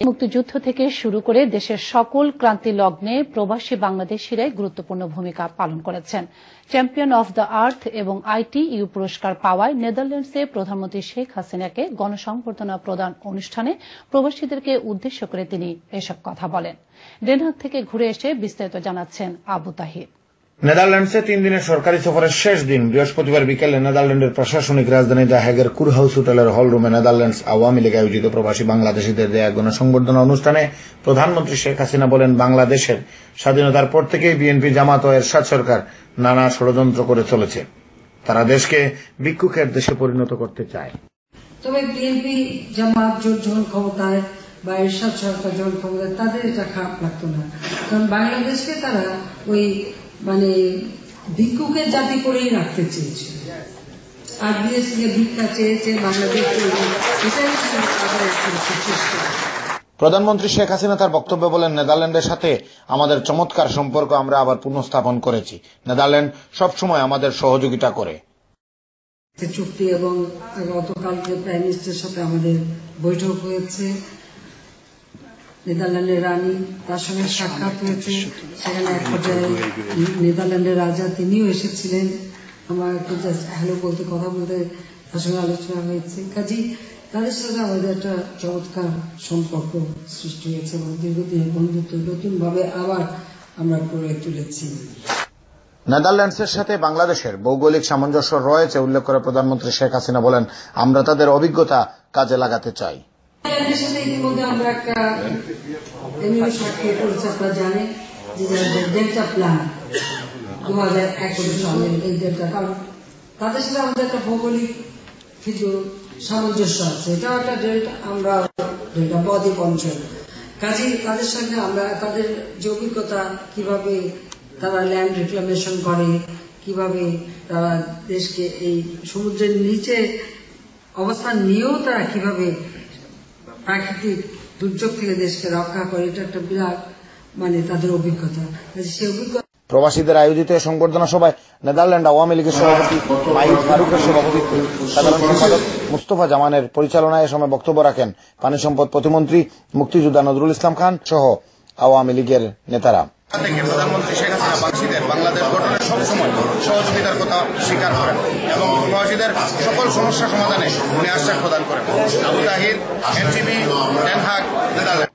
মুক্তিযুদ্ধ থেকে শুরু করে দেশের সকল ক্রান্তি লগ্নে প্রবাসী বাংলাদেশিরাই গুরুত্বপূর্ণ ভূমিকা পালন করেছেন। চ্যাম্পিয়ন অব দ্য আর্থ এবং আইটি ইউ পুরস্কার পাওয়ায় নেদারল্যান্ডসে প্রধানমন্ত্রী শেখ হাসিনাকে গণসংবর্ধনা প্রদান অনুষ্ঠানে প্রবাসীদেরকে উদ্দেশ্য করে তিনি এসব কথা বলেন। ডেনহাগ থেকে ঘুরে এসে বিস্তারিত জানাচ্ছেন আবু তাহির। নেদারল্যান্ডসে তিন দিনের সরকারি সফরের শেষ দিন। বৃহস্পতিবার বিকেলে নেদারল্যান্ডের প্রশাসনিক রাজধানী দ্য হ্যাগের কুরহাউস হোটেলের হলরুমে নেদারল্যান্ডস আওয়ামী লীগ আয়োজিত প্রবাসী বাংলাদেশিদের দেয়া গণসংবর্ধনা অনুষ্ঠানে প্রধানমন্ত্রী শেখ হাসিনা বলেন, বাংলাদেশের স্বাধীনতার পর থেকেই বিএনপি জামাত ও এরশাদ সরকার নানা ষড়যন্ত্র করে চলেছে। তারা দেশকে ভিক্ষুকের দেশে পরিণত করতে চায়। তবে বিএনপি জামাত ক্ষমতায় বা এরশাদ সরকার যখন ক্ষমতায় তাদের এটা খারাপ লাগতো না। কারণ বাংলাদেশকে তারা ওই মানে ভিক্ষুকের জাতি করেই রাখতে চেয়েছিল আর বিদেশ থেকে ভিক্ষা চেয়েছে বাংলাদেশ এটাই তাদের চেষ্টা। প্রধানমন্ত্রী শেখ হাসিনা তার বক্তব্যে বলেন নেদারল্যান্ডের সাথে আমাদের চমৎকার সম্পর্ক আমরা আবার পুনঃস্থাপন করেছি। নেদারল্যান্ড সবসময় আমাদের সহযোগিতা করে। চুক্তি এবং গতকালকে প্রাইম মিনিস্টারের সাথে আমাদের বৈঠক হয়েছে। নেদারল্যান্ডের রানী তার সঙ্গে সাক্ষাৎ হয়েছে। সেখানে এক পর্যায়ে নেদারল্যান্ডের রাজা তিনিও এসেছিলেন। আমার একটু হ্যালো বলতে কথা বলতে তার সঙ্গে আলোচনা হয়েছে। কাজী তাদের সাথে আমাদের একটা চমৎকার সম্পর্ক সৃষ্টি হয়েছে এবং দীর্ঘদিনের বন্ধুত্ব নতুন ভাবে আবার আমরা গড়ে তুলেছি। নেদারল্যান্ডসের সাথে বাংলাদেশের ভৌগোলিক সামঞ্জস্য রয়েছে উল্লেখ করে প্রধানমন্ত্রী শেখ হাসিনা বলেন আমরা তাদের অভিজ্ঞতা কাজে লাগাতে চাই। ইতিমধ্যে আমরা একটা এমনিও জানেন যে ডেল্টা প্ল্যান দু হাজার কারণ তাদের সাথে আমাদের একটা ভৌগোলিক কিছু সামঞ্জস্য আছে। এটাও একটা ডেল্টা আমরা ডেল্টা বদ্বীপ অঞ্চল কাজে তাদের সঙ্গে আমরা, তাদের যে অভিজ্ঞতা, কীভাবে তারা ল্যান্ড রিক্লামেশন করে, কীভাবে তারা দেশকে এই সমুদ্রের নিচে অবস্থান নিয়েও তারা কীভাবে প্রাকৃতিক দুর্যোগ থেকে দেশকে রক্ষা করে, এটা একটা বিরাট মানে তাদের অভিজ্ঞতা। সেই অভিজ্ঞতা প্রবাসীদের আয়োজিত সংবর্ধনা সভায় নেদারল্যান্ড আওয়ামী লীগের সভাপতি মাহিদ ফারুকের সভাপতিত্বে সাধারণ সম্পাদক মুস্তফা জামানের পরিচালনায় এ সময় বক্তব্য রাখেন পানি সম্পদ প্রতিমন্ত্রী মুক্তিযোদ্ধা নজরুল ইসলাম খান সহ আওয়ামী লীগের নেতারা। থেকে প্রধানমন্ত্রী শেখ হাসিনা বাংলাদেশিদের বাংলাদেশ গঠনে সবসময় সহযোগিতার কথা স্বীকার করেন এবং প্রবাসীদের সকল সমস্যা সমাধানে উনি আশ্বাস প্রদান করেন। Abu Tahir, NTV Den Haag Netherland